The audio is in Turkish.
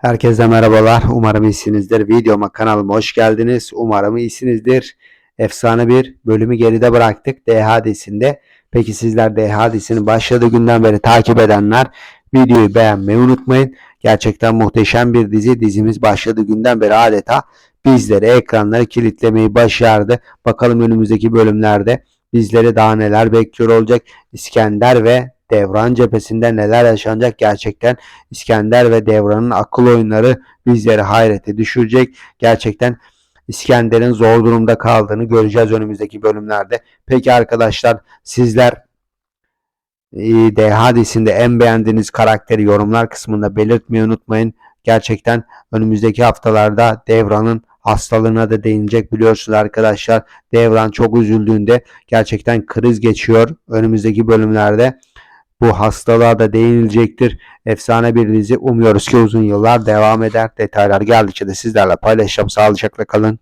Herkese merhabalar. Umarım iyisinizdir. Videoma kanalıma hoş geldiniz. Umarım iyisinizdir. Efsane bir bölümü geride bıraktık DH dizisinde. Peki sizler DH dizisinin başladığı günden beri takip edenler videoyu beğenmeyi unutmayın. Gerçekten muhteşem bir dizi. Dizimiz başladığı günden beri adeta bizleri ekranları kilitlemeyi başardı. Bakalım önümüzdeki bölümlerde bizleri daha neler bekliyor olacak. İskender ve Devran cephesinde neler yaşanacak gerçekten İskender ve Devran'ın akıl oyunları bizleri hayrete düşürecek. Gerçekten İskender'in zor durumda kaldığını göreceğiz önümüzdeki bölümlerde. Peki arkadaşlar sizler e, DH dizisinde en beğendiğiniz karakteri yorumlar kısmında belirtmeyi unutmayın. Gerçekten önümüzdeki haftalarda Devran'ın hastalığına da değinecek biliyorsunuz arkadaşlar. Devran çok üzüldüğünde gerçekten kriz geçiyor önümüzdeki bölümlerde. Bu hastalığa da değinilecektir. Efsane bir dizi. Umuyoruz ki uzun yıllar devam eder. Detaylar geldikçe de sizlerle paylaşacağım. Sağlıcakla kalın.